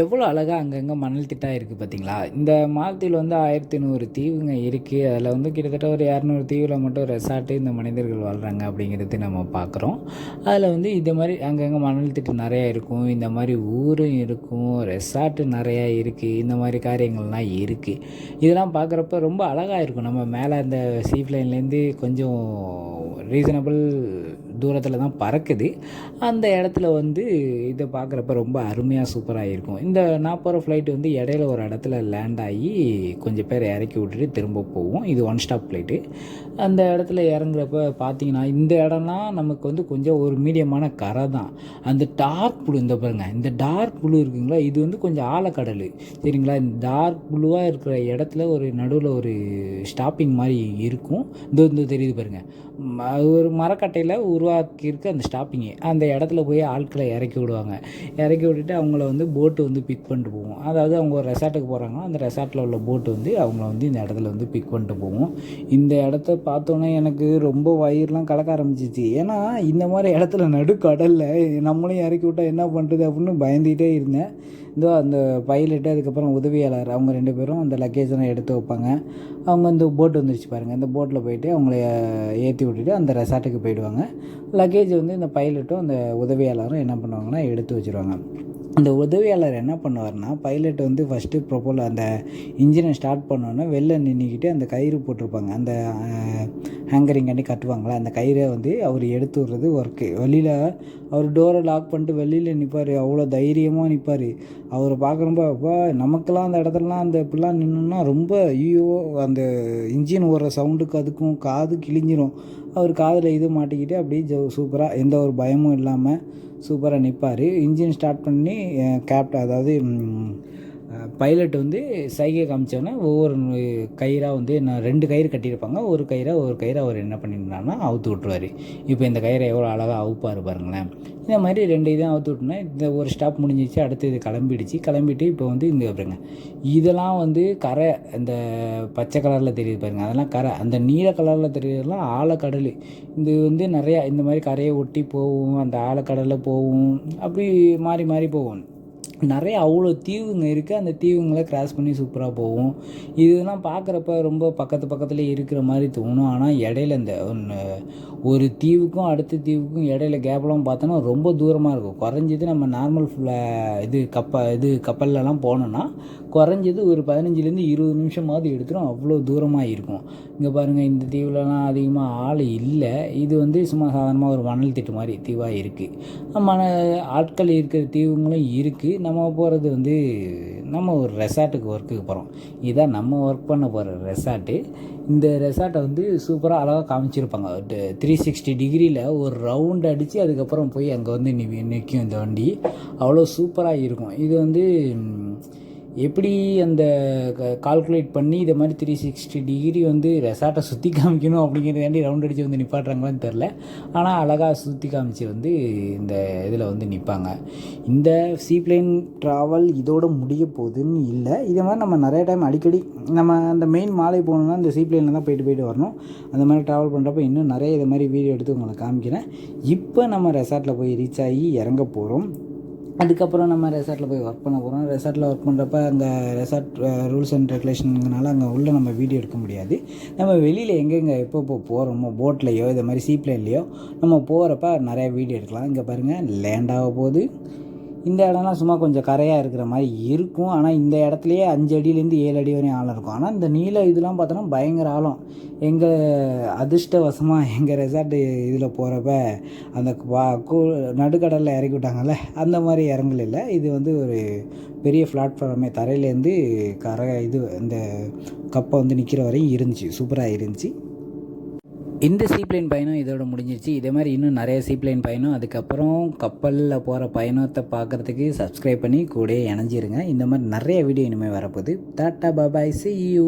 எவ்வளோ அழகாக அங்கங்கே மணல் திட்டாக இருக்குது பார்த்தீங்களா இந்த மாலத்தீவில் வந்து ஆயிரத்தி நூறு தீவுங்க இருக்குது அதில் வந்து கிட்டத்தட்ட ஒரு இரநூறு தீவில் மட்டும் ரெசார்ட்டு இந்த மனிதர்கள் வாழ்கிறாங்க அப்படிங்கிறது நம்ம பார்க்குறோம் அதில் வந்து இந்த மாதிரி அங்கங்கே மணல் திட்டு நிறையா இருக்கும். இந்த மாதிரி ஊரும் இருக்கும். ரெசார்ட்டு நிறையா இருக்குது இந்த மாதிரி காரியங்கள்லாம் இருக்குது இதெல்லாம் பார்க்குறப்ப ரொம்ப அழகாக இருக்கும். நம்ம மேலே அந்த சீப் லைன்லேருந்து கொஞ்சம் ரீசனபிள் தூரத்தில் தான் பறக்குது. அந்த இடத்துல வந்து இதை பார்க்குறப்ப ரொம்ப அருமையாக சூப்பராக இருக்கும் இந்த நான் போகிற ஃப்ளைட் வந்து இடையில ஒரு இடத்துல லேண்ட் ஆகி கொஞ்சம் பேர் இறக்கி விட்டுட்டு திரும்ப போவோம். இது ஒன் ஸ்டாப் ஃப்ளைட்டு அந்த இடத்துல இறங்குறப்ப பார்த்தீங்கன்னா இந்த இடம்லாம் நமக்கு வந்து கொஞ்சம் ஒரு மீடியமான கரை தான். அந்த டார்க் ப்ளூ இந்த பாருங்க இந்த டார்க் ப்ளூ இருக்குங்களா? இது வந்து கொஞ்சம் ஆழக்கடல். சரிங்களா? இந்த டார்க் ப்ளூவாக இருக்கிற இடத்துல ஒரு நடுவில் ஒரு ஸ்டாப்பிங் மாதிரி இருக்கும். இந்த இந்த தெரியுது பாருங்கள் ஒரு மரக்கட்டையில் ஒரு உருவாக்கியிருக்க அந்த ஸ்டாப்பிங்கு அந்த இடத்துல போய் ஆட்களை இறக்கி விடுவாங்க. இறக்கி விட்டுட்டு அவங்கள வந்து போட்டு வந்து பிக் பண்ணிட்டு போவோம். அதாவது அவங்க ஒரு ரெசார்ட்டுக்கு போகிறாங்கன்னா அந்த ரெசார்ட்டில் உள்ள போட்டு வந்து அவங்கள வந்து இந்த இடத்துல வந்து பிக் பண்ணிட்டு போவோம். இந்த இடத்த பார்த்தோன்னே எனக்கு ரொம்ப வயிறுலாம் கலக்க ஆரம்பிச்சிச்சு. ஏன்னா இந்த மாதிரி இடத்துல நடுக்கடலில் நம்மளையும் இறக்கி விட்டா என்ன பண்ணுறது அப்படின்னு பயந்துகிட்டே இருந்தேன். இதோ அந்த பைலட்டு அதுக்கப்புறம் உதவியாளர் அவங்க ரெண்டு பேரும் அந்த லக்கேஜெல்லாம் எடுத்து வைப்பாங்க. அவங்க இந்த போட் வந்துருச்சு பாருங்கள் இந்த போட்டில் போயிட்டு அவங்கள ஏற்றி விட்டுட்டு அந்த ரெசார்ட்டுக்கு போயிடுவாங்க. லக்கேஜ் வந்து இந்த பைலட்டும் அந்த உதவியாளரும் என்ன பண்ணுவாங்கன்னா எடுத்து வச்சுருவாங்க. அந்த உதவியாளர் என்ன பண்ணுவார்னா பைலட் வந்து ஃபஸ்ட்டு ப்ரொப்போல் அந்த இன்ஜினை ஸ்டார்ட் பண்ணோன்னே வெளில நின்றுக்கிட்டு அந்த கயிறு போட்டிருப்பாங்க. அந்த ஹேங்கரிங் பண்ணி கட்டுவாங்களே? அந்த கயிறை வந்து அவர் எடுத்து விடுறது ஒர்க்கு வெளியில் அவர் டோரை லாக் பண்ணிட்டு வெளியில் நிற்பார் அவ்வளோ தைரியமாக நிற்பார் அவரை பார்க்குறப்ப அப்பா நமக்கெல்லாம் அந்த இடத்துலலாம் அந்த இப்படிலாம் நின்னோம்னா ரொம்ப ஐயோ அந்த இன்ஜின் ஓடுற சவுண்டுக்கு அதுக்கும் காது கிழிஞ்சிரும். அவர் காதில் இது மாட்டிக்கிட்டு அப்படியே ஜ சூப்பராக எந்த ஒரு பயமும் இல்லாமல் சூப்பராக நிற்பார் இன்ஜின் ஸ்டார்ட் பண்ணி கேப்ட அதாவது பைலட் வந்து சைகை காமிச்சோன்னே ஒவ்வொரு கயிறாக வந்து நான் ரெண்டு கயிறு கட்டியிருப்பாங்க. ஒரு கயிறாக ஒரு கயிறாக அவர் என்ன பண்ணியிருந்தாருன்னா அவுத்து விட்ருவார் இப்போ இந்த கயிறை எவ்வளோ அழகாக அவுப்பார் பாருங்களேன். இந்த மாதிரி ரெண்டு இதையும் அவுத்து விட்டோன்னா இந்த ஒரு ஸ்டாப் முடிஞ்சிச்சு அடுத்து இது கிளம்பிடுச்சு. கிளம்பிட்டு இப்போ வந்து இங்கே பாருங்க. இதெல்லாம் வந்து கரை இந்த பச்சை கலரில் தெரியுது பாருங்க. அதெல்லாம் கரை அந்த நீல கலரில் தெரியுறதுலாம் ஆழக்கடல் இது வந்து நிறையா இந்த மாதிரி கரையை ஒட்டி போகும் அந்த ஆழக்கடலில் போகும் அப்படி மாறி மாறி போகும். நிறைய அவ்வளோ தீவுங்க இருக்குது அந்த தீவுங்களை கிராஸ் பண்ணி சூப்பராக போகும் இதெல்லாம் பார்க்குறப்ப ரொம்ப பக்கத்து பக்கத்தில் இருக்கிற மாதிரி தோணும். ஆனால் இடையில இந்த ஒன்று ஒரு தீவுக்கும் அடுத்த தீவுக்கும் இடையில கேப்லாம் பார்த்தோன்னா ரொம்ப தூரமாக இருக்கும். குறைஞ்சது நம்ம நார்மல் இது கப்ப இது கப்பல்லலாம் போனோன்னா குறைஞ்சது ஒரு பதினஞ்சுலேருந்து இருபது நிமிஷமாவது எடுத்துரும். அவ்வளோ தூரமாக இருக்கும். இங்கே பாருங்கள் இந்த தீவுலலாம் அதிகமாக ஆள் இல்லை. இது வந்து சும்மா சாதாரணமாக ஒரு மணல் திட்டு மாதிரி தீவாக இருக்குது மண ஆட்கள் இருக்கிற தீவுங்களும் இருக்குது நம்ம போகிறது வந்து நம்ம ஒரு ரெசார்ட்டுக்கு ஒர்க்குக்கு போகிறோம் இதான் நம்ம ஒர்க் பண்ண போகிற ரெசார்ட்டு. இந்த ரெசார்ட்டை வந்து சூப்பராக அழகாக காமிச்சிருப்பாங்க. த்ரீ சிக்ஸ்டி டிகிரியில் ஒரு ரவுண்ட் அடித்து அதுக்கப்புறம் போய் அங்கே வந்து நி நிற்கும் இந்த வண்டி. அவ்வளோ சூப்பராக இருக்கும். இது வந்து எப்படி அந்த கால்குலேட் பண்ணி இதை மாதிரி த்ரீ சிக்ஸ்டி டிகிரி வந்து ரெசார்ட்டை சுற்றி காமிக்கணும் அப்படிங்கிறதாண்டி ரவுண்ட் அடித்து வந்து நிப்பாட்டுறாங்களான்னு தெரில ஆனால் அழகாக சுற்றி காமிச்சு வந்து இந்த இதில் வந்து நிற்பாங்க இந்த சீப்ளைன் ட்ராவல் இதோட முடிய போகுதுன்னு இல்லை. இதே மாதிரி நம்ம நிறைய டைம் அடிக்கடி நம்ம அந்த மெயின் மாலை போகணுன்னா இந்த சீப்ளைனில் தான் போயிட்டு போயிட்டு வரணும். அந்த மாதிரி ட்ராவல் பண்ணுறப்ப இன்னும் நிறைய இது மாதிரி வீடியோ எடுத்து உங்களை காமிக்கிறேன். இப்போ நம்ம ரெசார்ட்டில் போய் ரீச் ஆகி இறங்க போகிறோம் அதுக்கப்புறம் நம்ம ரெசார்ட்டில் போய் ஒர்க் பண்ண போகிறோம் ரெசார்ட்டில் ஒர்க் பண்ணுறப்ப அங்கே ரெசார்ட் ரூல்ஸ் அண்ட் ரெகுலேஷனுங்கனால அங்கே உள்ள நம்ம வீடியோ எடுக்க முடியாது. நம்ம வெளியில் எங்கெங்கே எப்போ போகிறோமோ போட்லேயோ இது மாதிரி சீப்ளைன்லேயோ நம்ம போகிறப்ப நிறையா வீடியோ எடுக்கலாம். இங்கே பாருங்கள் லேண்ட் ஆக போகுது. இந்த இடம்லாம் சும்மா கொஞ்சம் கரையாக இருக்கிற மாதிரி இருக்கும். ஆனால் இந்த இடத்துலையே அஞ்சு அடியிலேருந்து ஏழு அடி வரையும் ஆழம் இருக்கும். ஆனால் இந்த நீல இதெல்லாம் பார்த்தோன்னா பயங்கர ஆழம். எங்கள் அதிர்ஷ்டவசமாக எங்கள் ரெசார்ட்டு இதில் போகிறப்ப அந்த வா- கூ நடுக்கடலில் இறக்கி விட்டாங்கல்ல அந்த மாதிரி இறங்கல இல்லை. இது வந்து ஒரு பெரிய பிளாட்ஃபார்மே தரையிலேருந்து கரை இது இந்த கப்பை வந்து நிற்கிற வரையும் இருந்துச்சு. சூப்பராக இருந்துச்சு. இந்த சீப்ளைன் பயணம் இதோட முடிஞ்சிருச்சு. இதே மாதிரி இன்னும் நிறைய சீப்ளைன் பயணம். அதுக்கப்புறம் கப்பலில் போகிற பயணத்தை பார்க்குறதுக்கு சப்ஸ்கிரைப் பண்ணி கூட இணைஞ்சிருங்க. இந்த மாதிரி நிறைய வீடியோ இனிமேல் வரப்போகுது. Tata பாபாய் C you